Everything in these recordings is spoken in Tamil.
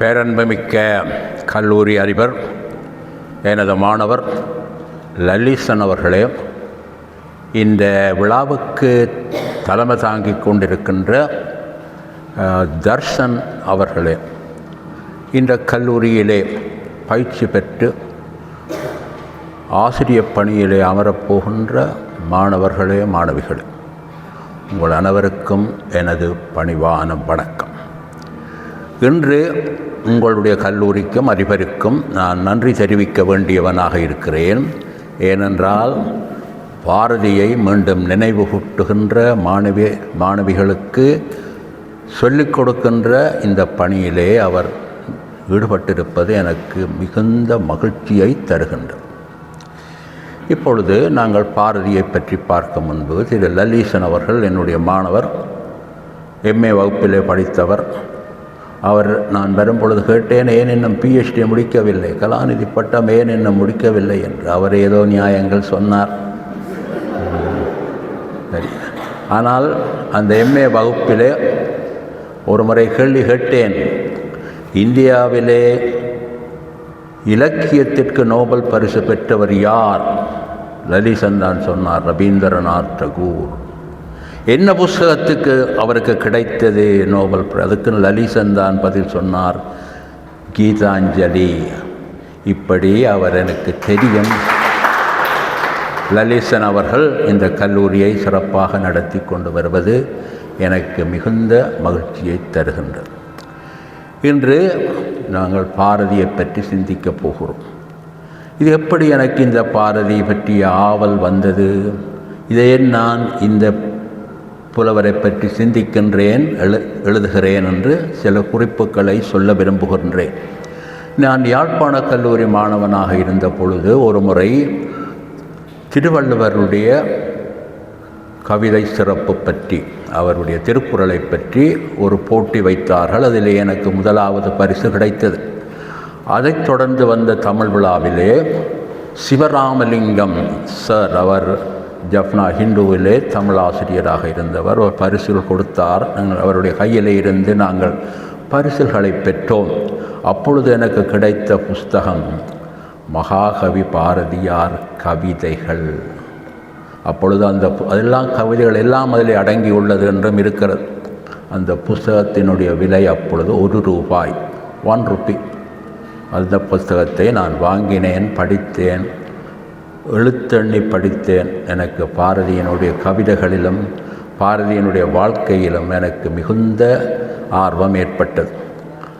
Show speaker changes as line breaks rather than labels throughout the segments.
பேரன்புமிக்க கல்லூரி அதிபர் எனது மாணவர் லலிசன் அவர்களே இந்த விழாவுக்கு தலைமை தாங்கிக் கொண்டிருக்கின்ற தர்ஷன் அவர்களே இந்த கல்லூரியிலே பயிற்சி பெற்று ஆசிரியப் பணியிலே அமரப்போகின்ற மாணவர்களே மாணவிகளே உங்கள் அனைவருக்கும் எனது பணிவான வணக்கம். இன்று உங்களுடைய கல்லூரிக்கும் அதிபருக்கும் நான் நன்றி தெரிவிக்க வேண்டியவனாக இருக்கிறேன். ஏனென்றால் பாரதியை மீண்டும் நினைவுகூட்டுகின்ற மாணவி மாணவிகளுக்கு சொல்லிக் கொடுக்கின்ற இந்த பணியிலே அவர் ஈடுபட்டிருப்பது எனக்கு மிகுந்த மகிழ்ச்சியை தருகின்றது. இப்பொழுது நாங்கள் பாரதியை பற்றி பார்க்க முன்பு திரு லலீசன் அவர்கள் என்னுடைய மாணவர் எம்ஏ வகுப்பிலே படித்தவர் அவர் நான் வரும்பொழுது கேட்டேன் ஏன் இன்னும் பிஹெச்டி முடிக்கவில்லை? கலாநிதி பட்டம் ஏன் இன்னும் முடிக்கவில்லை? என்று அவர் ஏதோ நியாயங்கள் சொன்னார். சரி. ஆனால் அந்த எம்ஏ வகுப்பிலே ஒரு முறை கேள்வி கேட்டேன். இந்தியாவிலே இலக்கியத்திற்கு நோபல் பரிசு பெற்றவர் யார்? லலிசன் தான் சொன்னார் ரவீந்திரநாத் டகூர். என்ன புஸ்தகத்துக்கு அவருக்கு கிடைத்தது நோபல் அதுக்கு லலிசன் தான் பதில் சொன்னார். கீதாஞ்சலி. இப்படி அவர் எனக்கு தெரியும். லலிசன் அவர்கள் இந்த கல்லூரியை சிறப்பாக நடத்தி கொண்டு வருவது எனக்கு மிகுந்த மகிழ்ச்சியை தருகின்றது. இன்று நாங்கள் பாரதியை பற்றி சிந்திக்கப் போகிறோம். இது எப்படி எனக்கு இந்த பாரதி பற்றிய ஆவல் வந்தது? இதை நான் இந்த புலவரை பற்றி சிந்திக்கின்றேன் எழு எழுதுகிறேன் என்று சில குறிப்புகளை சொல்ல விரும்புகின்றேன். நான் யாழ்ப்பாண கல்லூரி மாணவனாக இருந்த பொழுது ஒரு முறை திருவள்ளுவருடைய கவிதை சிறப்பு பற்றி அவருடைய திருக்குறளை பற்றி ஒரு போட்டி வைத்தார்கள். அதில் எனக்கு முதலாவது பரிசு கிடைத்தது. அதைத் தொடர்ந்து வந்த தமிழ் விழாவிலே சிவராமலிங்கம் சார் அவர் ஜப்னா ஹிந்துவிலே தமிழ் ஆசிரியராக இருந்தவர். ஒரு பரிசுகள் கொடுத்தார். நாங்கள் அவருடைய கையிலே இருந்து நாங்கள் பரிசுகளை பெற்றோம். அப்பொழுது எனக்கு கிடைத்த புஸ்தகம் மகாகவி பாரதியார் கவிதைகள். அப்பொழுது அந்த அதெல்லாம் கவிதைகள் எல்லாம் அதில் அடங்கி உள்ளது என்றும் இருக்கிறது. அந்த புஸ்தகத்தினுடைய விலை அப்பொழுது ஒரு ரூபாய் ஒன் ருபி அந்த புஸ்தகத்தை நான் வாங்கினேன் படித்தேன். எழுத்தெண்ணி படித்தேன். எனக்கு பாரதியினுடைய கவிதைகளிலும் பாரதியினுடைய வாழ்க்கையிலும் எனக்கு மிகுந்த ஆர்வம் ஏற்பட்டது.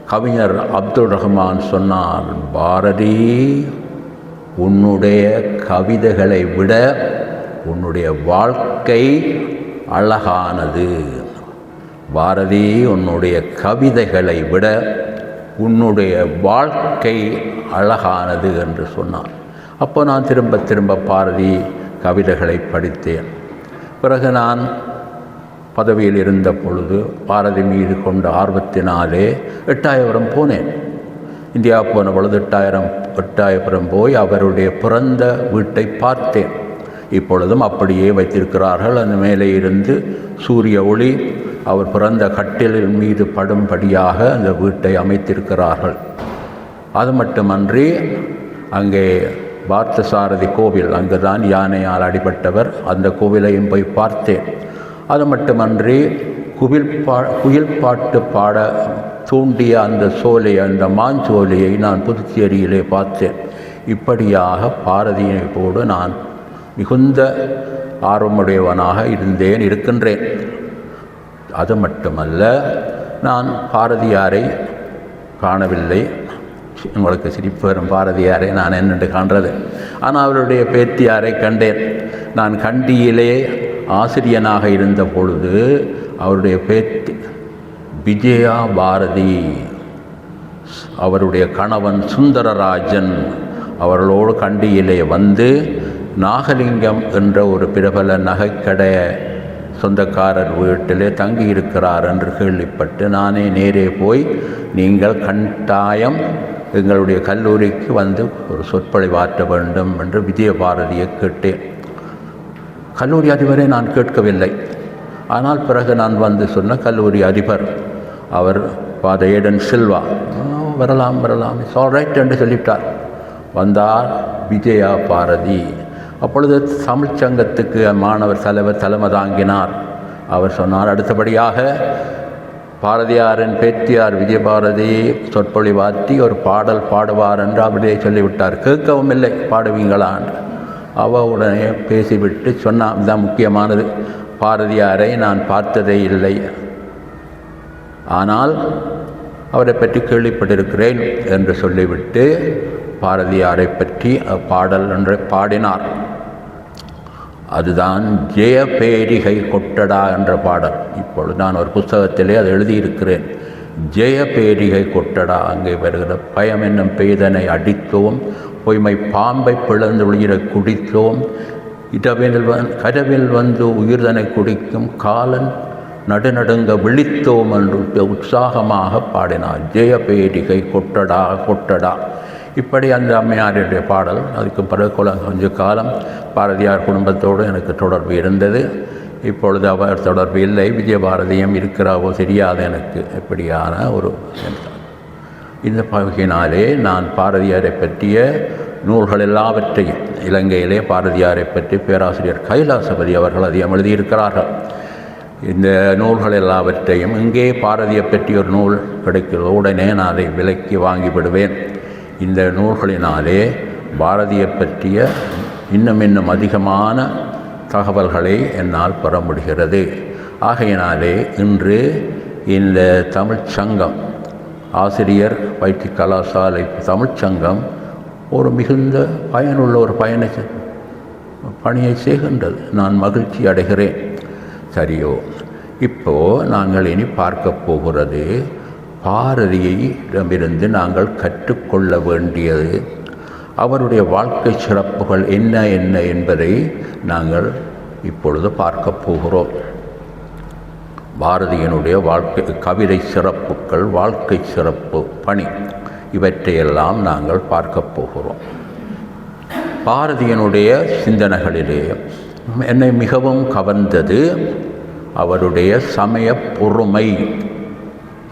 கவிஞர் அப்துல் ரஹ்மான் சொன்னார் பாரதி உன்னுடைய கவிதைகளை விட உன்னுடைய வாழ்க்கை அழகானது. பாரதி உன்னுடைய கவிதைகளை விட உன்னுடைய வாழ்க்கை அழகானது என்று சொன்னார். அப்போ நான் திரும்ப திரும்ப பாரதி கவிதைகளை படித்தேன். பிறகு நான் பதவியில் இருந்த பொழுது பாரதி மீது கொண்ட ஆர்வத்தினாலே எட்டாயபுரம் போனேன். இந்தியா போன பொழுது எட்டாயிரம் எட்டாயபுரம் போய் அவருடைய பிறந்த வீட்டை பார்த்தேன். இப்பொழுதும் அப்படியே வைத்திருக்கிறார்கள். அந்த மேலே இருந்து சூரிய ஒளி அவர் பிறந்த கட்டிலின் மீது படும்படியாக அந்த வீட்டை அமைத்திருக்கிறார்கள். அது மட்டுமன்றி அங்கே பார்த்தசாரதி கோவில் அங்கு தான் யானையால் அடிபட்டவர். அந்த கோவிலையும் போய் பார்த்தேன். அது மட்டுமன்றி குவில் பா குயில் பாட்டு பாட தூண்டிய அந்த சோலை அந்த மாஞ்சோலையை நான் புதுச்சேரியிலே பார்த்தேன். இப்படியாக பாரதியோடு நான் மிகுந்த ஆர்வமுடையவனாக இருந்தேன் இருக்கின்றேன். அது மட்டுமல்ல நான் பாரதியாரை காணவில்லை. உங்களுக்கு சிரிப்பு வரும் பாரதியாரை நான் என்னென்று காண்றது? ஆனால் அவருடைய பேத்தியாரை கண்டேன். நான் கண்டியிலே ஆசிரியனாக இருந்த பொழுது அவருடைய பேத்தி விஜயா பாரதி அவருடைய கணவன் சுந்தரராஜன் அவர்களோடு கண்டியிலே வந்து நாகலிங்கம் என்ற ஒரு பிரபல நகைக்கடை சொந்தக்காரர் வீட்டிலே தங்கியிருக்கிறார் என்று கேள்விப்பட்டு நானே நேரே போய் நீங்கள் கட்டாயம் எங்களுடைய கல்லூரிக்கு வந்து ஒரு சொற்பொழிவாற்ற வேண்டும் என்று விஜயபாரதியை கேட்டேன். கல்லூரி அதிபரை நான் கேட்கவில்லை. ஆனால் பிறகு நான் வந்து சொன்ன கல்லூரி அதிபர் அவர் ஃபாதர் ஏடன் சில்வா வரலாம் வரலாம். இட்ஸ் ஆல் ரைட் என்று சொல்லிவிட்டார். வந்தார் விஜயா பாரதி அப்பொழுது தமிழ்ச்சங்கத்துக்கு மாணவர் தலைவர் தலைமை தாங்கினார். அவர் சொன்னார் அடுத்தபடியாக பாரதியாரின் பேத்தியார் விஜயபாரதி சொற்பொழிவாற்றி ஒரு பாடல் பாடுவார் என்று அப்படியே சொல்லிவிட்டார். கேட்கவும் இல்லை பாடுவீங்களா அவ உடனே பேசிவிட்டு சொன்னான் இதுதான் முக்கியமானது. பாரதியாரை நான் பார்த்ததே இல்லை. ஆனால் அவரை பற்றி கேள்விப்பட்டிருக்கிறேன் என்று சொல்லிவிட்டு பாரதியாரை பற்றி பாடல் ஒன்றை பாடினார். அதுதான் ஜெயபேரிகை கொட்டடா என்ற பாடல். இப்பொழுது நான் ஒரு புஸ்தகத்திலே அதை எழுதியிருக்கிறேன். ஜெயபேரிகை கொட்டடா அங்கே வருகிற பயம் என்னும் பெய்தனை அடித்தோம் பொய்மை பாம்பை பிளந்து உயிரை குடித்தோம் இடவில் வந் கரவில் வந்து உயிர்தனை குடிக்கும் காலன் நடுநடுங்க விழித்தோம் என்று உற்சாகமாக பாடினார். ஜெயபேரிகை கொட்டடா கொட்டடா. இப்படி அந்த அம்மையாருடைய பாடல் அதுக்கு பிறகு குல கொஞ்ச காலம் பாரதியார் குடும்பத்தோடு எனக்கு தொடர்பு இருந்தது. இப்பொழுது அவர் தொடர்பு இல்லை. விஜயபாரதியும் இருக்கிறாவோ தெரியாது எனக்கு. எப்படியான ஒரு இந்த பகுதியினாலே நான் பாரதியாரை பற்றிய நூல்கள் எல்லாவற்றையும் இலங்கையிலே பாரதியாரை பற்றி பேராசிரியர் கைலாசபதி அவர்கள் அதிகம் எழுதியிருக்கிறார்கள். இந்த நூல்கள் எல்லாவற்றையும் இங்கே பாரதியை பற்றி ஒரு நூல் கிடைக்கிற உடனே நான் அதை விலைக்கு வாங்கிவிடுவேன். இந்த நூல்களினாலே பாரதியை பற்றிய இன்னும் இன்னும் அதிகமான தகவல்களை என்னால் பெற முடிகிறது. ஆகையினாலே இன்று இந்த தமிழ்ச் சங்கம் ஆசிரியர் பயிற்சி கலாசாலை தமிழ்ச்சங்கம் ஒரு மிகுந்த பயனுள்ள ஒரு பயண பணியை செய்கின்றது. நான் மகிழ்ச்சி அடைகிறேன். சரியோ இப்போ நாங்கள் இனி பார்க்க போகிறது பாரதியிடமிருந்து நாங்கள் கற்றுக்கொள்ள வேண்டியது. அவருடைய வாழ்க்கை சிறப்புகள் என்ன என்ன என்பதை நாங்கள் இப்பொழுது பார்க்க போகிறோம். பாரதியினுடைய வாழ்க்கை கவிதை சிறப்புகள் வாழ்க்கை சிறப்பு பணி இவற்றையெல்லாம் நாங்கள் பார்க்க போகிறோம். பாரதியினுடைய சிந்தனைகளிலே என்னை மிகவும் கவர்ந்தது அவருடைய சமய பொறுமை.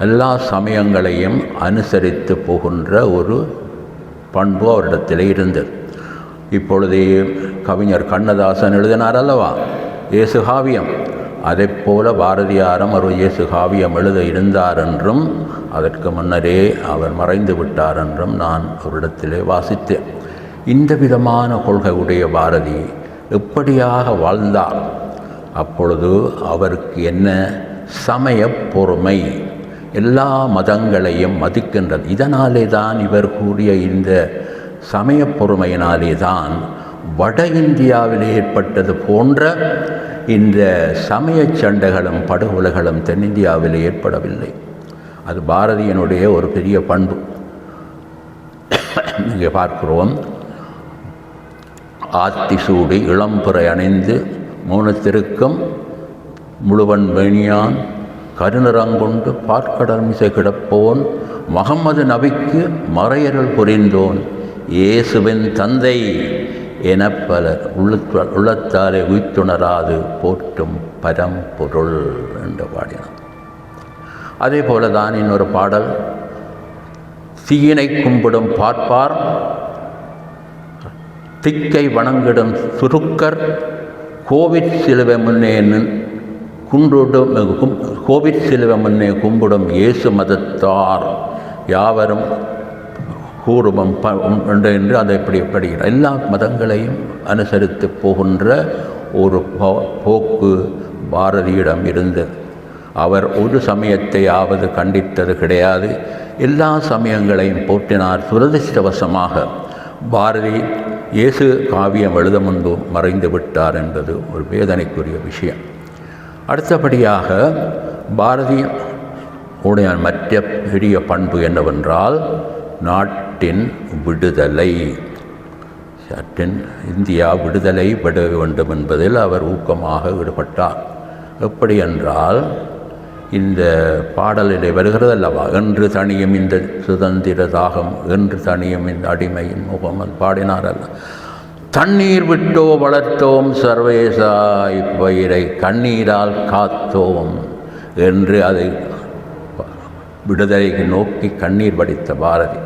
எல்லா சமயங்களையும் அனுசரித்து போகின்ற ஒரு பண்பு அவரிடத்தில் இருந்தது. இப்பொழுது கவிஞர் கண்ணதாசன் எழுதினார் அல்லவா இயேசு காவியம். அதை போல பாரதியாரும் ஒரு இயேசு காவியம் எழுத இருந்தார் என்றும் அதற்கு முன்னரே அவர் மறைந்து விட்டார் என்றும் நான் அவரிடத்திலே வாசித்தேன். இந்த விதமான கொள்கை உடைய பாரதி எப்படியாக வாழ்ந்தார்? அப்பொழுது அவருக்கு என்ன சமய பொறுமை? எல்லா மதங்களையும் மதிக்கின்றது. இதனாலே தான் இவர் கூறிய இந்த சமய பொறுமையினாலே தான் வட இந்தியாவில் ஏற்பட்டது போன்ற இந்த சமய சண்டைகளும் படுகொலைகளும் தென்னிந்தியாவில் ஏற்படவில்லை. அது பாரதியனுடைய ஒரு பெரிய பண்பு. இங்கே பார்க்கிறோம். ஆத்தி சூடி இளம்புரை அணிந்து மௌனத்திற்கும் முழுவன் வேணியான் கருணரங்கொண்டு பாற்கடல் மிசை கிடப்போன் மகம்மது நபிக்கு மறையரல் புரிந்தோன். இயேசுவின் தந்தை என பல உள்ளத்த உள்ளத்தாலே உய்த்துணராது போற்றும் பரம்பொருள் என்று பாடினார் அதே போல தான் இன்னொரு பாடல் தீயினை கும்பிடும் பார்ப்பார் திக்கை வணங்கிடும் சுருக்கர் கோவிட் சிலுவை முன்னே குன்றுடும் கோவிட் சிலுவை முன்னே கும்பிடும் இயேசு மதத்தார் யாவரும் கூறுமம் என்று அதை இப்படி படுகிறார் எல்லா மதங்களையும் அனுசரித்து போகின்ற ஒரு போக்கு பாரதியிடம் இருந்தது. அவர் ஒரு சமயத்தையாவது கண்டித்தது கிடையாது. எல்லா சமயங்களையும் போற்றினார். துரதிருஷ்டவசமாக பாரதி இயேசு காவியம் எழுத முன்பு மறைந்து விட்டார் என்பது ஒரு வேதனைக்குரிய விஷயம். அடுத்தபடியாக பாரதி உடைய மற்ற பெரிய பண்பு என்னவென்றால் நாட்டின் விடுதலை. நாட்டின் இந்தியா விடுதலை விட வேண்டும் என்பதில் அவர் ஊக்கமாக ஈடுபட்டார். எப்படி என்றால் இந்த பாடலிலே வருகிறது அல்லவா என்று தனியும் இந்த சுதந்திர தாகம் என்று தனியும் இந்த அடிமையின் முகம் பாடினார் அல்ல தண்ணீர் விட்டோ வளர்த்தோம் சர்வேசா இப்பயிரை கண்ணீரால் காத்தோம் என்று அதை விடுதலைக்கு நோக்கி கண்ணீர் படித்த பாரதி.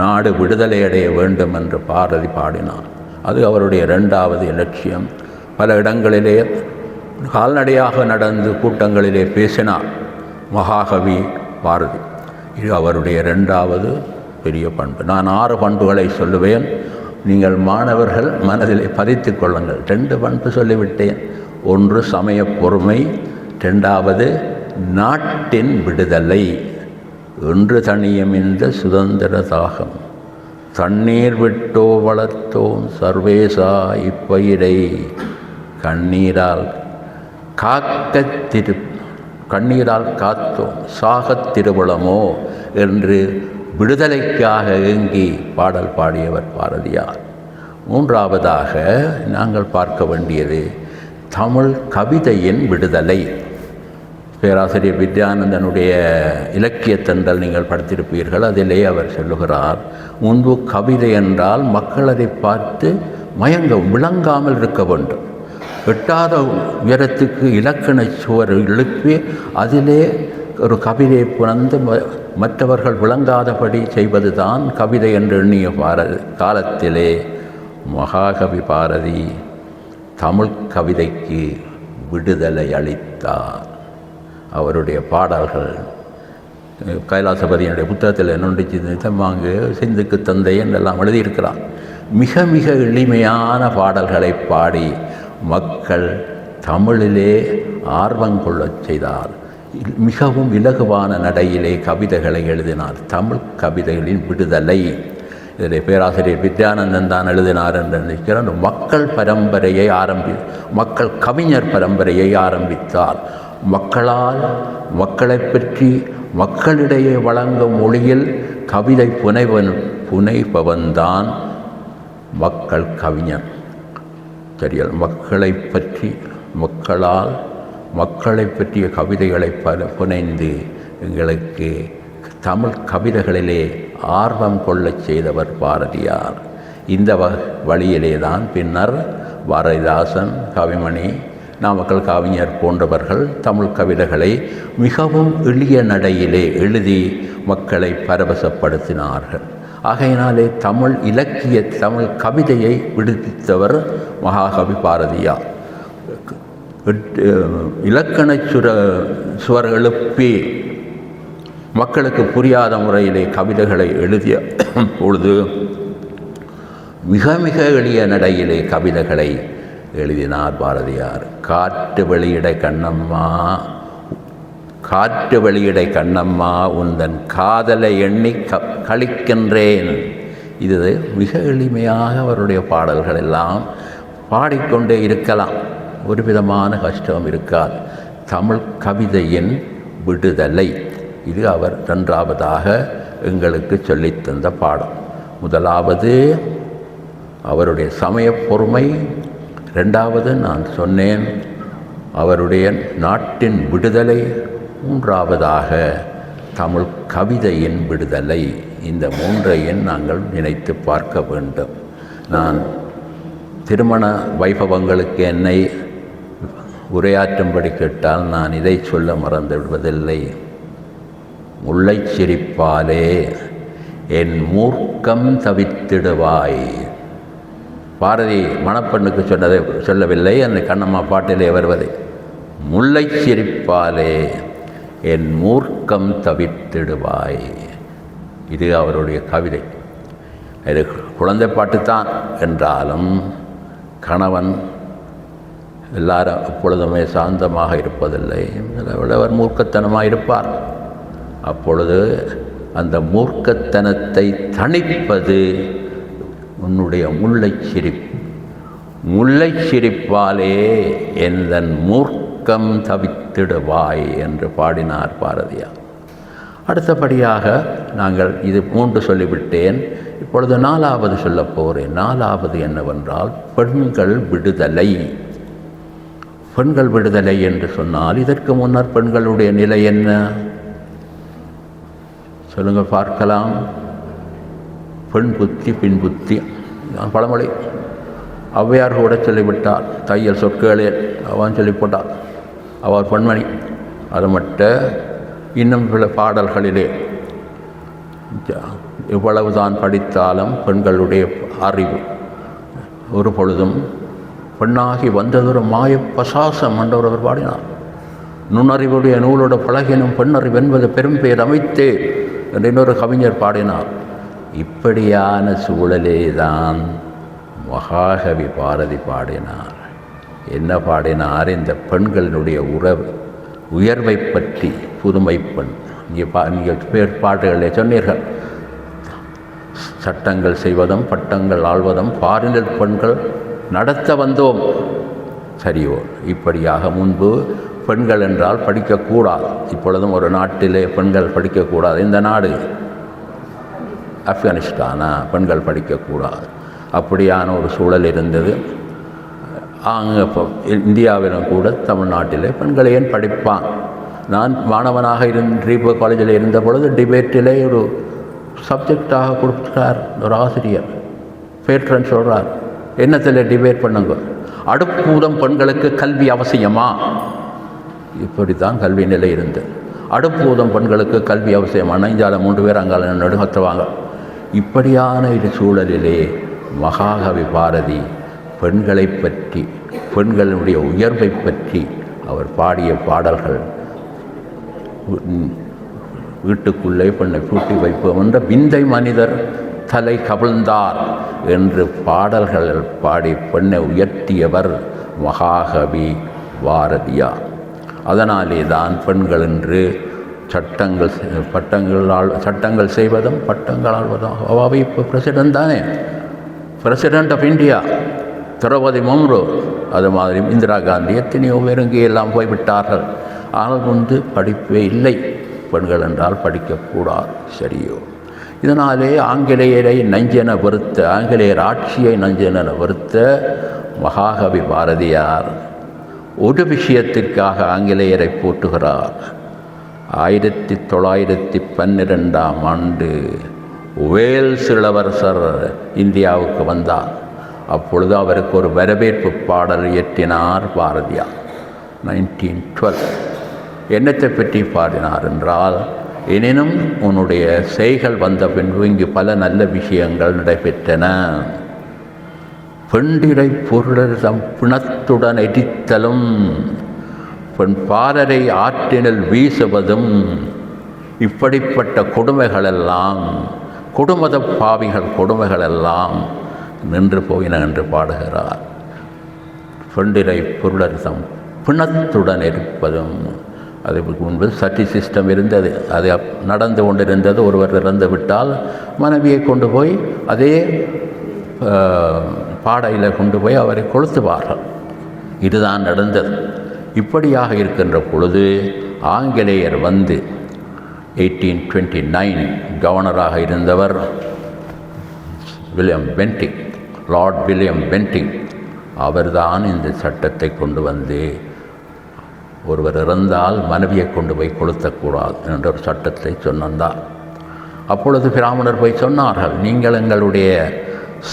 நாடு விடுதலை அடைய வேண்டும் என்று பாரதி பாடினார் அது அவருடைய இரண்டாவது இலட்சியம். பல இடங்களிலே கால்நடையாக நடந்து கூட்டங்களிலே பேசினார் மகாகவி பாரதி. இது அவருடைய இரண்டாவது பெரிய பண்பு. நான் ஆறு பண்புகளை சொல்லுவேன். நீங்கள் மாணவர்கள் மனதிலே பதித்து கொள்ளுங்கள். ரெண்டு பண்பு சொல்லிவிட்டேன். ஒன்று சமய பொறுமை ரெண்டாவது நாட்டின் விடுதலை. ஒன்று தனியமிந்த சுதந்திர தாகம். தண்ணீர் விட்டோ வளர்த்தோம் சர்வேசா இப்பயிரை. கண்ணீரால் காக்கத் திரு கண்ணீரால் காத்தோம். சாகத் திருவுளமோ என்று விடுதலைக்காக ஏங்கி பாடல் பாடியவர் பாரதியார். மூன்றாவதாக நாங்கள் பார்க்க வேண்டியது தமிழ் கவிதையின் விடுதலை. பேராசிரியர் வித்யானந்தனுடைய இலக்கியத்தன்றல் நீங்கள் படித்திருப்பீர்கள் அதிலே அவர் சொல்லுகிறார் முன்பு கவிதை என்றால் மக்கள் அதை பார்த்து மயங்க விளங்காமல் இருக்க வேண்டும். எட்டாத உயரத்துக்கு இலக்கண சுவர் எழுப்பி அதிலே ஒரு கவிதையை புணர்ந்து ம- மற்றவர்கள் விளங்காதபடி செய்வதுதான் கவிதை என்று எண்ணிய பாரதி காலத்திலே மகாகவி பாரதி தமிழ் கவிதைக்கு விடுதலை அளித்தார். அவருடைய பாடல்கள் கைலாசபதியினுடைய புத்தகத்தில் என்னொன்று தம்மாங்கு சிந்துக்கு தந்தை என்றெல்லாம் எழுதியிருக்கிறார். மிக மிக எளிமையான பாடல்களை பாடி மக்கள் தமிழிலே ஆர்வம் கொள்ளச் செய்தார். மிகவும் இலகுவான நடையிலே கவிதைகளை எழுதினார். தமிழ் கவிதைகளின் விடுதலை. இதில் பேராசிரியர் வித்யானந்தன் தான் எழுதினார் என்று நினைக்கிறேன். மக்கள் பரம்பரையை ஆரம்பி மக்கள் கவிஞர் பரம்பரையை ஆரம்பித்தார். மக்களால் மக்களைப் பற்றி மக்களிடையே வழங்கும் மொழியில் கவிதை புனைவன் புனைபவன்தான் மக்கள் கவிஞர். தெரியல் மக்களை பற்றி மக்களால் மக்களை பற்றிய கவிதைகளை பல புனைந்து எங்களுக்கு தமிழ் கவிதைகளிலே ஆர்வம் கொள்ளச் செய்தவர் பாரதியார். இந்த வ வழியிலே தான் பின்னர் பாரதிதாசன் கவிமணி நாமக்கல் கவிஞர் போன்றவர்கள் தமிழ் கவிதைகளை மிகவும் எளிய நடையிலே எழுதி மக்களை பரவசப்படுத்தினார்கள். ஆகையினாலே தமிழ் இலக்கிய தமிழ் கவிதையை விடுவித்தவர் மகாகவி பாரதியார். இலக்கண சுர சுவர் எழுப்பி மக்களுக்கு புரியாத முறையிலே கவிதைகளை எழுதிய பொழுது மிக மிக எளிய நடையிலே கவிதைகளை எழுதினார் பாரதியார். காற்று வெளியிட கண்ணம்மா காற்று வெளியிட கண்ணம்மா உந்தன் காதலை எண்ணி க கழிக்கின்றேன். இது மிக எளிமையாக அவருடைய பாடல்கள் எல்லாம் பாடிக்கொண்டே இருக்கலாம். ஒரு விதமான கஷ்டம் இருக்காது தமிழ் கவிதையின் விடுதலை. இது அவர் இரண்டாவதாக எங்களுக்கு சொல்லித் தந்த பாடம். முதலாவது அவருடைய சமய பொறுமை. ரெண்டாவது நான் சொன்னேன் அவருடைய நாட்டின் விடுதலை. மூன்றாவதாக தமிழ் கவிதையின் விடுதலை. இந்த மூன்றையும் நாங்கள் நினைத்து பார்க்க வேண்டும். நான் திருமண வைபவங்களுக்கு என்னை உரையாற்றும்படி கேட்டால் நான் இதை சொல்ல மறந்து விடுவதில்லை முல்லைச் சிரிப்பாலே என் மூர்க்கம் தவித்திடுவாய். பாரதி மணப்பெண்ணுக்கு சொன்னதை சொல்லவில்லை அந்த கண்ணம்மா பாட்டிலே வருவதை. முல்லைச் சிரிப்பாலே என் மூர்க்கம் தவித்திடுவாய். இது அவருடைய கவிதை. இது குழந்தை பாட்டு தான் என்றாலும் கணவன் எல்லாரும் அப்பொழுதுமே சாந்தமாக இருப்பதில்லை. அவர் மூர்க்கத்தனமாக இருப்பார். அப்பொழுது அந்த மூர்க்கத்தனத்தை தணிப்பது உன்னுடைய முல்லைச் சிரிப்பு. முல்லைச் சிரிப்பாலே எந்தன் மூர்க்கம் தவித்திடுவாய் என்று பாடினார் பாரதியார். அடுத்தபடியாக நாங்கள் இது மூன்று சொல்லிவிட்டேன். இப்பொழுது நாலாவது சொல்லப் போகிறேன். நாலாவது என்னவென்றால் பெண்கள் விடுதலை. பெண்கள் விடுதலை என்று சொன்னால் இதற்கு முன்னர் பெண்களுடைய நிலை என்ன? சொல்லுங்கள் பார்க்கலாம். பெண் புத்தி பின் புத்தி. நான் பழமொழி. ஔவையார் கூட சொல்லிவிட்டார். தையல் சொற்களே. அவன் சொல்லி போட்டார் அவர் பெண்மணி அது மட்டும் இன்னும் சில பாடல்களிலே. ஜ- எவ்வளவுதான் படித்தாலும் பெண்களுடைய அறிவு. ஒரு பொழுதும் பெண்ணாகி வந்ததொரு மாய பசாசம் என்றவர் பாடினார். நுண்ணறிவுடைய நூலோட பழகினும் பெண்ணறிவு என்பது பெரும் அமைத்தே என்று இன்னொரு கவிஞர் பாடினார். இப்படியான சூழலே தான் மகாகவி பாரதி பாடினார். என்ன பாடினார்? இந்த பெண்களினுடைய உறவு உயர்வை பற்றி புதுமை பெண். இங்கே பா நீங்கள் பேர் பாடல்களை சொன்னீர்கள். சட்டங்கள் செய்வதும் பட்டங்கள் ஆழ்வதும் பாரினர் பெண்கள் நடத்த வந்தோம். சரியோ இப்படியாக முன்பு பெண்கள் என்றால் படிக்கக்கூடாது. இப்பொழுதும் ஒரு நாட்டிலே பெண்கள் படிக்கக்கூடாது. இந்த நாடு ஆப்கானிஸ்தானா? பெண்கள் படிக்கக்கூடாது. அப்படியான ஒரு சூழல் இருந்தது. அங்கே இப்போ இந்தியாவிலும் கூட தமிழ்நாட்டிலே பெண்கள் ஏன் படிப்பான்? நான் மாணவனாக இருந்து ரீபோ காலேஜில் இருந்த பொழுது டிபேட்டிலே ஒரு சப்ஜெக்டாக கொடுத்தார். ஒரு ஆசிரியர். பேட்ரன் சொல்கிறார் என்னத்தில் டிபேட் பண்ணுங்க? அடுப்பூதம் பெண்களுக்கு கல்வி அவசியமா? இப்படி தான் கல்வி நிலை இருந்தது அடுப்பூதம் பெண்களுக்கு கல்வி அவசியமான இந்தியாவில் மூன்று பேர் அங்கால நடுகத்துவாங்க இப்படியான ஒரு சூழலிலே மகாகவி பாரதி பெண்களை பற்றி பெண்களுடைய உயர்வை பற்றி அவர் பாடிய பாடல்கள் வீட்டுக்குள்ளே பெண்ணை பூட்டி வைப்போம் என்ற விந்தை மனிதர் தலை கவிழ்ந்தார் என்று பாடல்கள் பாடி பெண்ணை உயர்த்தியவர் மகாகவி பாரதியார் அதனாலே தான் பெண்கள் என்று சட்டங்கள் பட்டங்களால் சட்டங்கள் செய்வதும் பட்டங்கள் ஆள்வதும் அவாவை இப்போ பிரசிடென்ட் தானே. President of India Droupadi Murmu அது மாதிரி இந்திரா காந்தி எத்தனையோ பேர் இங்கே எல்லாம் போய்விட்டார்கள். ஆனால் வந்து படிப்பே இல்லை. பெண்கள் என்றால் படிக்கக்கூடாது. சரியோ. இதனாலே ஆங்கிலேயரை நஞ்சென வருத்த ஆங்கிலேயர் ஆட்சியை நஞ்சென வருத்த மகாகவி பாரதியார் ஒரு விஷயத்திற்காக ஆங்கிலேயரை போற்றுகிறார். ஆயிரத்தி தொள்ளாயிரத்தி பன்னிரெண்டாம் ஆண்டு வேல்ஸ் இளவரசர் இந்தியாவுக்கு வந்தார். அப்பொழுது அவருக்கு ஒரு வரவேற்பு பாடல் இயற்றினார் பாரதியார். நைன்டீன் டுவெல் என்னத்தை பற்றி பாடினார் என்றால் எனினும் உன்னுடைய செய்கள் வந்த பின்பு இங்கு பல நல்ல விஷயங்கள் நடைபெற்றன. பெண்டிரை பொருளம் பிணத்துடன் எரித்தலும் பெண் பாரரை ஆற்றினில் வீசுவதும் இப்படிப்பட்ட கொடுமைகளெல்லாம் குடும்பத பாவிகள் கொடுமைகளெல்லாம் நின்று போயின என்று பாடுகிறார். பெண்டிரை பொருளரசம் பிணத்துடன் இருப்பதும் அதுக்கு முன்பு சட்டி சிஸ்டம் இருந்தது. அது நடந்து கொண்டிருந்தது. ஒருவர் இறந்து விட்டால் மனைவியை கொண்டு போய் அதே பாடையில் கொண்டு போய் அவரை கொளுத்துவார்கள். இதுதான் நடந்தது. இப்படியாக இருக்கின்ற பொழுது ஆங்கிலேயர் வந்து எயிட்டீன் டுவெண்ட்டி நைன் கவர்னராக இருந்தவர் William Bentinck Lord William Bentinck அவர்தான் இந்த சட்டத்தை கொண்டு வந்து ஒருவர் இறந்தால் மனைவியை கொண்டு போய் கொளுத்தக்கூடாது என்ற ஒரு சட்டத்தை சொன்னார் அப்பொழுது பிராமணர் போய் சொன்னார்கள் நீங்கள் எங்களுடைய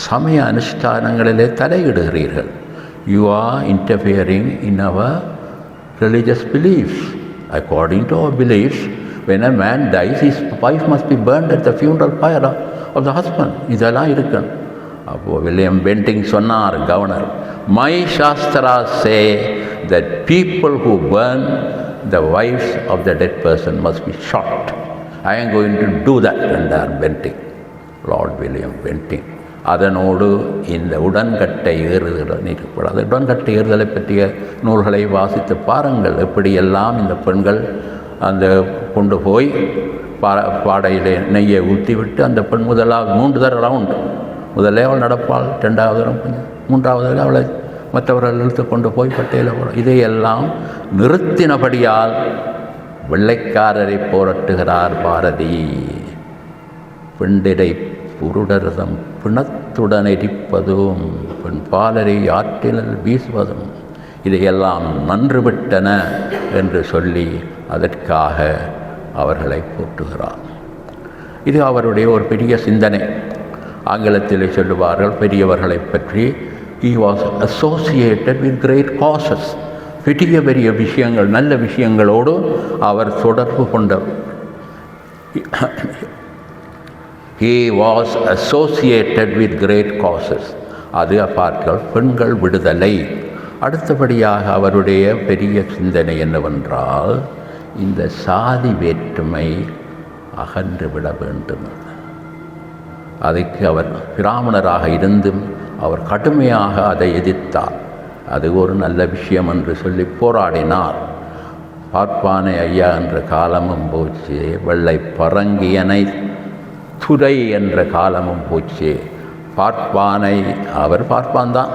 சமய அனுஷ்டானங்களிலே தலையிடுகிறீர்கள். You are interfering in our religious beliefs according to our beliefs when a man dies is wife must be burn at the funeral fire of the husband இதெல்லாம் இருக்கணும். அப்போது வில்லியம் பென்டிங் சொன்னார் governor my Shastra say that people who burn the wives of the dead person must be shot. I am going to do that என்றார் பென்டிங் Lord வில்லியம் பென்டிங் அதனோடு இந்த உடன்கட்டை ஏறுதல் நீக்கப்படாது. உடன்கட்டை ஏறுதலை பற்றிய நூல்களை வாசித்து பாருங்கள். எப்படியெல்லாம் இந்த பெண்கள் அந்த கொண்டு போய் பா பாடையிலே நெய்யை ஊற்றிவிட்டு அந்த பெண் முதலாவது மூன்று தர ரவுண்டு முதல்ல அவள் நடப்பாள். ரெண்டாவது மூன்றாவது அவளை மற்றவர்கள் இழுத்து கொண்டு போய் பட்டையில் போட. இதையெல்லாம் நிறுத்தினபடியால் வெள்ளைக்காரரை போராட்டுகிறார் பாரதி. பெண்டிடை புருடரதம் பிணத்துடன் எரிப்பதும் பெண் பாலரை ஆற்றினல் வீசுவதும் இதையெல்லாம் நன்றுவிட்டன என்று சொல்லி அதற்காக அவர்களை போற்றுகிறார். இது அவருடைய ஒரு பெரிய சிந்தனை. ஆங்கிலத்தில் சொல்லுவார்கள் பெரியவர்களை பற்றி he was associated with great causes பெரிய பெரிய விஷயங்கள் நல்ல விஷயங்களோடு அவர் தொடர்பு கொண்டவர் he was associated with great causes அது அப்பார்கள் பெண்கள் விடுதலை அடுத்தபடியாக அவருடைய பெரிய சிந்தனை என்னவென்றால் இந்த சாதி வேற்றுமை அகன்று விட வேண்டும் அதுக்கு அவர் பிராமணராக இருந்தும் அவர் கடுமையாக அதை எதிர்த்தார். அது ஒரு நல்ல விஷயம் என்று சொல்லி போராடினார். பார்ப்பானை ஐயா என்ற காலமும் போச்சு. வெள்ளை பரங்கியனை துரை என்ற காலமும் போச்சு. பார்ப்பானை அவர் பார்ப்பான் தான்.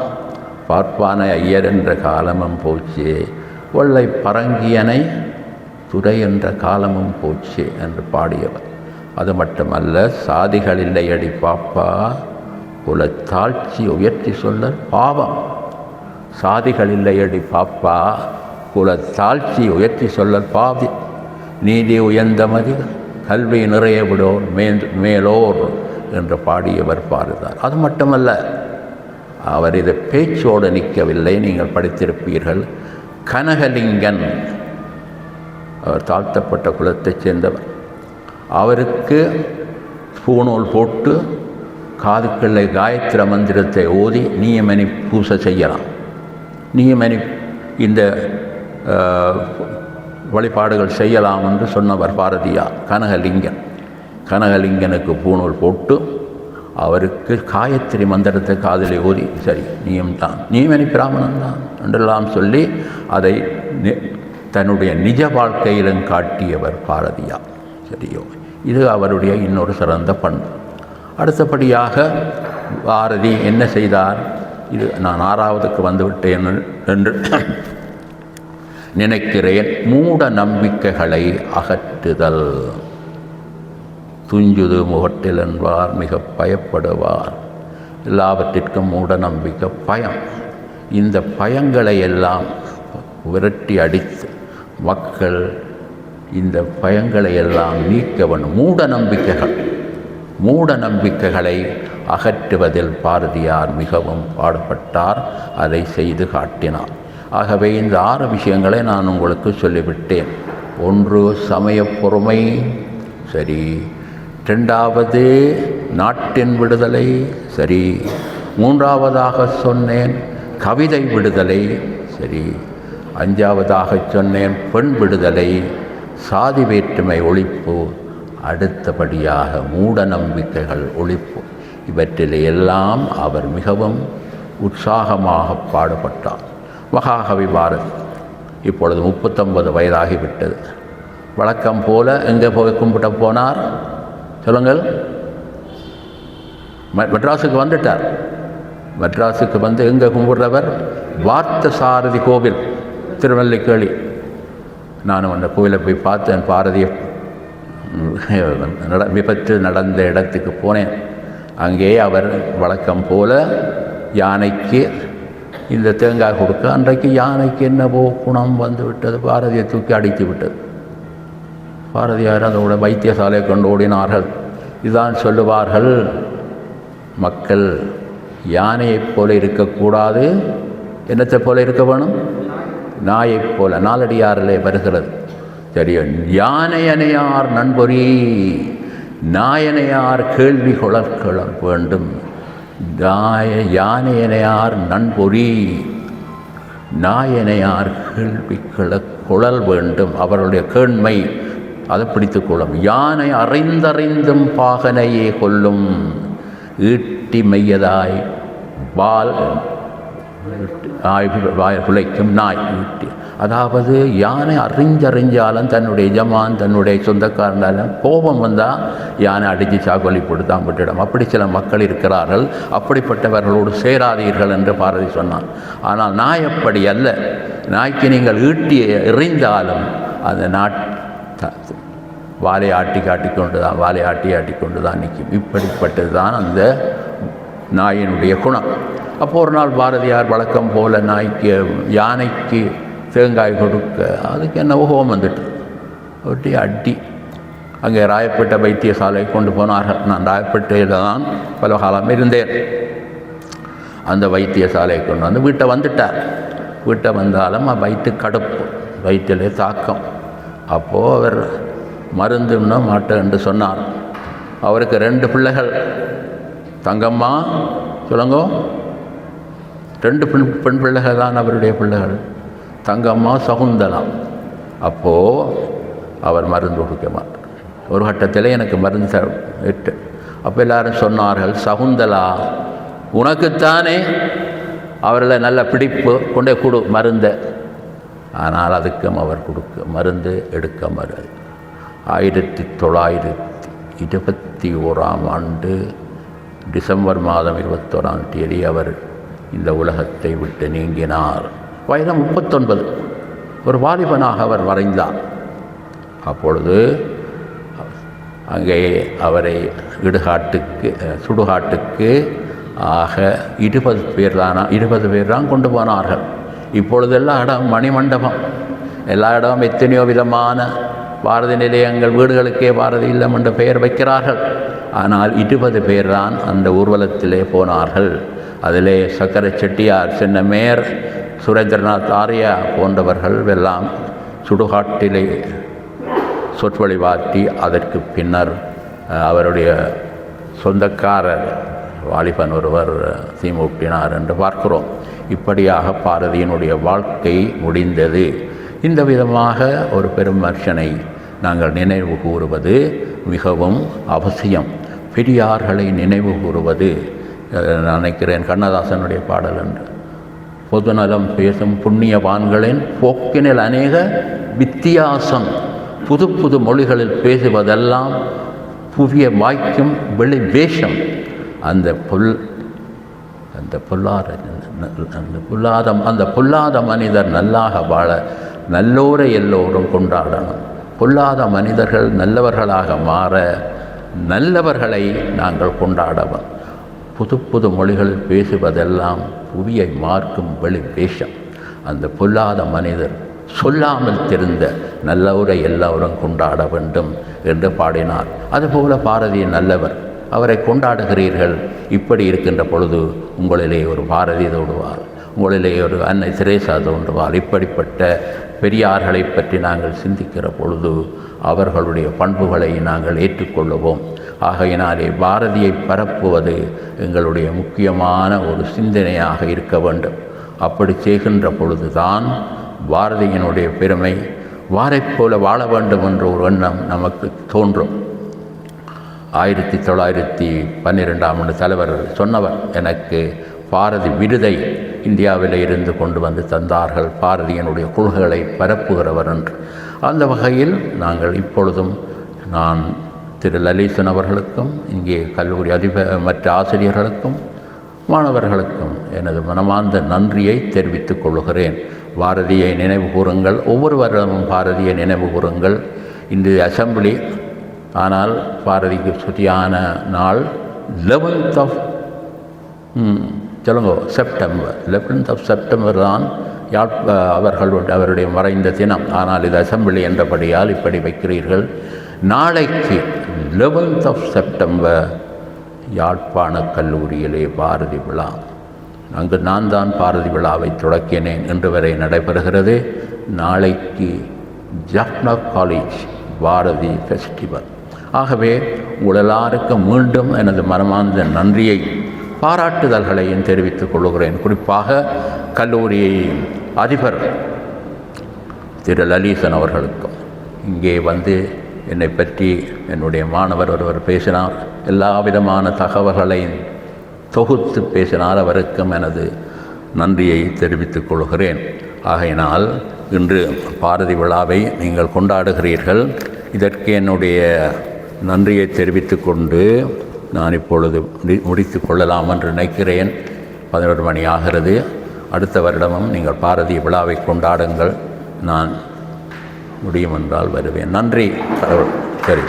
பார்ப்பானை ஐயர் என்ற காலமும் போச்சு. வெள்ளை பரங்கியனை துரை என்ற காலமும் போச்சு என்று பாடியவர். அது மட்டுமல்ல சாதிகள் இல்லையடி பாப்பா. குல தாழ்ச்சி உயர்த்தி சொல்ல பாவம். சாதிகள் இல்லையடி பாப்பா. குல தாழ்ச்சி உயர்த்தி சொல்ல பாவி. நீதி உயர்ந்த மதி கல்வி நிறைய விடோர் மேலோர் என்று பாடியவர் பாடுதார். அது மட்டுமல்ல அவர் இதை பேச்சோடு நிற்கவில்லை. நீங்கள் படித்திருப்பீர்கள். கனகலிங்கன் அவர் தாழ்த்தப்பட்ட குலத்தைச் சேர்ந்தவர். அவருக்கு பூணூல் போட்டு காதுக்களில் காயத்ர மந்திரத்தை ஓதி நியமனி பூசை செய்யலாம். நியமனி இந்த வழிபாடுகள் செய்யலாம் என்று சொன்னவர் பாரதியார் கனகலிங்கன் கனகலிங்கனுக்கு பூணூல் போட்டு அவருக்கு காயத்ரி மந்திரத்தை காதலை ஓதி சரி நீயம்தான் நீயமணி பிராமணன் தான் என்றெல்லாம் சொல்லி அதை தன்னுடைய நிஜ வாழ்க்கையிலும் காட்டியவர் பாரதியார் சரியோ இது அவருடைய இன்னொரு சிறந்த பண்பு. அடுத்தபடியாக பாரதி என்ன செய்தார்? இது நான் ஆறாவதுக்கு வந்துவிட்டேன் என்று நினைக்கிறேன். மூட நம்பிக்கைகளை அகற்றுதல். துஞ்சுது முகட்டில் என்பார் மிக பயப்படுவார். எல்லாவற்றிற்கும் மூட நம்பிக்கை பயம். இந்த பயங்களை எல்லாம் விரட்டி அடித்து மக்கள் இந்த பயங்களை எல்லாம் நீக்க வேண்டும். மூட நம்பிக்கைகள். மூட நம்பிக்கைகளை அகற்றுவதில் பாரதியார் மிகவும் பாடுபட்டார் அதை செய்து காட்டினார். ஆகவே இந்த ஆறு விஷயங்களை நான் உங்களுக்கு சொல்லிவிட்டேன். ஒன்று சமய பொறுமை. சரி. ரெண்டாவது நாட்டின் விடுதலை. சரி. மூன்றாவதாக சொன்னேன் கவிதை விடுதலை. சரி. அஞ்சாவதாக சொன்னேன் பெண் விடுதலை. சாதி வேற்றுமை ஒழிப்பு. அடுத்தபடியாக மூட நம்பிக்கைகள் ஒழிப்பு. இவற்றில் எல்லாம் அவர் மிகவும் உற்சாகமாக பாடுபட்டார். மகாகவி பாரதி இப்பொழுது முப்பத்தொன்பது வயதாகிவிட்டது. வழக்கம் போல எங்கே போய் கும்பிட்ட போனார்? சொல்லுங்கள். மெட்ராஸுக்கு வந்துட்டார். மெட்ராஸுக்கு வந்து எங்கே கும்பிடுறவர்? வார்த்த சாரதி கோவில் திருநெல்லிக்கேளி நானும் அந்த கோவிலை போய் பார்த்தேன் பாரதியை நட விபத்து நடந்த இடத்துக்கு போனேன். அங்கே அவர் வழக்கம் போல யானைக்கு இந்த தேங்காய் கொடுக்க அன்றைக்கு யானைக்கு என்னவோ குணம் வந்து விட்டது. பாரதியை தூக்கி அடித்து விட்டது. பாரதியார் அதோட வைத்தியசாலையை கொண்டு ஓடினார்கள். இதுதான் சொல்லுவார்கள் மக்கள் யானையைப் போல இருக்கக்கூடாது. என்னத்தை போல இருக்க வேணும்? நாயைப் போல நாலடியாரிலே வருகிறது. சரியோ யானையனையார் நண்பொறி நாயனையார் கேள்வி குளர்கிழ வேண்டும். நாய யானையனையார் நண்பொறி நாயனையார் கேள்வி கிள குழல் வேண்டும். அவருடைய கேண்மை அதை பிடித்து கொள்ளும். யானை அறிந்தறிந்தும் பாகனையே கொல்லும். ஈட்டி மையதாய் வால் வாய் குலைக்கும் நாய் ஈட்டி. அதாவது யானை அறிஞ்சறிஞ்சாலும் தன்னுடைய எஜமான் தன்னுடைய சொந்தக்காரனாலும் கோபம் வந்தால் யானை அடித்து சாக்கொலி போட்டு விட்டுடும். அப்படி சில மக்கள் இருக்கிறார்கள். அப்படிப்பட்டவர்களோடு சேராதீர்கள் என்று பாரதி சொன்னான். ஆனால் நாய் அப்படி அல்ல. நாய்க்கு நீங்கள் ஈட்டி எறிந்தாலும் அந்த நாட் வாலை ஆட்டி காட்டிக்கொண்டு தான் வாலை ஆட்டி ஆட்டிக்கொண்டு தான் நிற்கும். இப்படிப்பட்டது தான் அந்த நாயினுடைய குணம். அப்போ ஒரு நாள் பாரதியார் வழக்கம் போல நாய்க்கு யானைக்கு தேங்காய் கொடுக்க. அதுக்கு என்ன ஹோம் வந்துட்டு. ஒட்டி அடி அங்கே ராயப்பேட்டை வைத்தியசாலை கொண்டு போனார்கள். நான் ராயப்பேட்டையில் தான் பல காலம் இருந்தேன். அந்த வைத்தியசாலையை கொண்டு வந்து வீட்டை வந்துட்டார். வீட்டை வந்தாலும் வயிற்று கடுப்பு. வயிற்றிலே தாக்கம். அப்போது அவர் மருந்துன்னா மாட்டேன் என்று சொன்னார். அவருக்கு ரெண்டு பிள்ளைகள். தங்கம்மா சொல்லுங்க. ரெண்டு பெண் பெண் பிள்ளைகள் தான் அவருடைய பிள்ளைகள். தங்கம்மா சகுந்தலா அப்போது அவர் மருந்து கொடுக்க மாட்டார். ஒரு கட்டத்தில் எனக்கு மருந்து த அப்போ எல்லாரும் சொன்னார்கள் சகுந்தலா உனக்குத்தானே அவரில் நல்ல பிடிப்பு கொண்டே கொடு மருந்தை. ஆனால் அதுக்கும் அவர் கொடுக்க மருந்து எடுக்க மறு ஆயிரத்தி தொள்ளாயிரத்தி இருபத்தி ஓராம் ஆண்டு டிசம்பர் மாதம் இருபத்தோராம் தேதி அவர் இந்த உலகத்தை விட்டு நீங்கினார். வயது முப்பத்தொன்பது. ஒரு வாலிபனாக அவர் வரைந்தார். அப்பொழுது அங்கே அவரை இடுகாட்டுக்கு சுடுகாட்டுக்கு ஆக இருபது பேர் தானா இருபது பேர் தான் கொண்டு போனார்கள். இப்பொழுது எல்லா இடம் மணிமண்டபம். எல்லா இடமும் எத்தனையோ விதமான பாரதி நிலையங்கள் வீடுகளுக்கே பாரதி இல்லம் என்ற பெயர் வைக்கிறார்கள். ஆனால் இருபது பேர் தான் அந்த ஊர்வலத்திலே போனார்கள். அதிலே சக்கரை செட்டியார் சின்ன மேயர் சுரேந்திரநாத் ஆர்யா போன்றவர்கள் எல்லாம் சுடுகாட்டிலே சொற்பொழிவாற்றி அதற்கு பின்னர் அவருடைய சொந்தக்காரர் வாலிபன் ஒருவர் சீமூட்டினார் என்று பார்க்கிறோம். இப்படியாக பாரதியினுடைய வாழ்க்கை முடிந்தது. இந்த விதமாக ஒரு பெரும் மனுஷனை நாங்கள் நினைவு கூறுவது மிகவும் அவசியம். பெரியார்களை நினைவு கூறுவது நான் நினைக்கிறேன் கண்ணதாசனுடைய பாடல் என்று. பொதுநலம் பேசும் புண்ணியவான்களின் போக்கினில் அநேக வித்தியாசம் புது புது மொழிகளில் பேசுவதெல்லாம் புவிய வாய்க்கும் வெளி வேஷம் அந்த புல் அந்த பொல்லாத அந்த பொல்லாதம் அந்த பொல்லாத மனிதர் நல்லாக வாழ நல்லோரை எல்லோரும் கொண்டாடணும். பொல்லாத மனிதர்கள் நல்லவர்களாக மாற நல்லவர்களை நாங்கள் கொண்டாடவும். புது புது மொழிகளில் பேசுவதெல்லாம் புவியை மார்க்கும் வெளி வேஷம். அந்த பொல்லாத மனிதர் சொல்லாமல் தெரிந்த நல்லவரை எல்லோரும் கொண்டாட வேண்டும் என்று பாடினார். அதுபோல பாரதி நல்லவர் அவரை கொண்டாடுகிறீர்கள். இப்படி இருக்கின்ற பொழுது உங்களிலே ஒரு பாரதி தோடுவார் உங்களிலே ஒரு அன்னை திரேசா தோன்றுவார். இப்படிப்பட்ட பெரியார்களை பற்றி நாங்கள் சிந்திக்கிற பொழுது அவர்களுடைய பண்புகளை நாங்கள் ஏற்றுக்கொள்ளுவோம். ஆகையினாலே பாரதியை பரப்புவது எங்களுடைய முக்கியமான ஒரு சிந்தனையாக இருக்க வேண்டும். அப்படி செய்கின்ற பொழுதுதான் பாரதியினுடைய பெருமை வாரைப் போல வாழ வேண்டும் என்ற ஒரு எண்ணம் நமக்கு தோன்றும். ஆயிரத்தி தொள்ளாயிரத்தி பன்னிரெண்டாம் ஆண்டு தலைவர் சொன்னவர் எனக்கு பாரதி விருதை இந்தியாவில் இருந்து கொண்டு வந்து தந்தார்கள். பாரதியினுடைய கொள்கைகளை பரப்புகிறவர் என்று. அந்த வகையில் நாங்கள் இப்பொழுதும் நான் திரு லலிசன் அவர்களுக்கும் இங்கே கல்லூரி அதிப மற்ற ஆசிரியர்களுக்கும் மாணவர்களுக்கும் எனது மனமார்ந்த நன்றியை தெரிவித்துக் கொள்கிறேன். பாரதியை நினைவு கூறுங்கள். ஒவ்வொரு வருடமும் பாரதியை நினைவு கூறுங்கள். இந்த அசம்பிளி. ஆனால் பாரதிக்கு சுத்தியான நாள் லெவன்த் ஆஃப் சொல்லுங்க செப்டம்பர் லெவன்த் ஆஃப் செப்டம்பர் தான் யாழ் அவர்கள் அவருடைய மறைந்த தினம். ஆனால் இது அசம்பிளி என்றபடியால் இப்படி வைக்கிறீர்கள். நாளைக்கு லெவன்த் ஆஃப் செப்டம்பர் யாழ்ப்பாண கல்லூரியிலே பாரதி விழா. அங்கு நான் தான் பாரதி விழாவை தொடக்கினேன் இன்று வரை நடைபெறுகிறது. நாளைக்கு ஜப்னா காலேஜ் பாரதி ஃபெஸ்டிவல் ஆகவே உங்கள் எல்லாருக்கும் மீண்டும் எனது மனமார்ந்த நன்றியை பாராட்டுதல்களையும் தெரிவித்துக் கொள்கிறேன். குறிப்பாக கல்லூரி அதிபர் திரு லலீசன் அவர்களுக்கும். இங்கே வந்து என்னை பற்றி என்னுடைய மாணவர் ஒருவர் பேசினார். எல்லா விதமான தகவல்களையும் தொகுத்து பேசினார். அவருக்கும் எனது நன்றியை தெரிவித்துக் கொள்கிறேன். ஆகையினால் இன்று பாரதி விழாவை நீங்கள் கொண்டாடுகிறீர்கள். இதற்கு என்னுடைய நன்றியை தெரிவித்துக்கொண்டு நான் இப்பொழுது முடி- கொள்ளலாம் என்று நினைக்கிறேன். பதினொரு மணி ஆகிறது. அடுத்த வருடமும் நீங்கள் பாரதி விழாவை கொண்டாடுங்கள். நான் முடியும் என்றால் வருவேன். நன்றி கடவுள். சரி.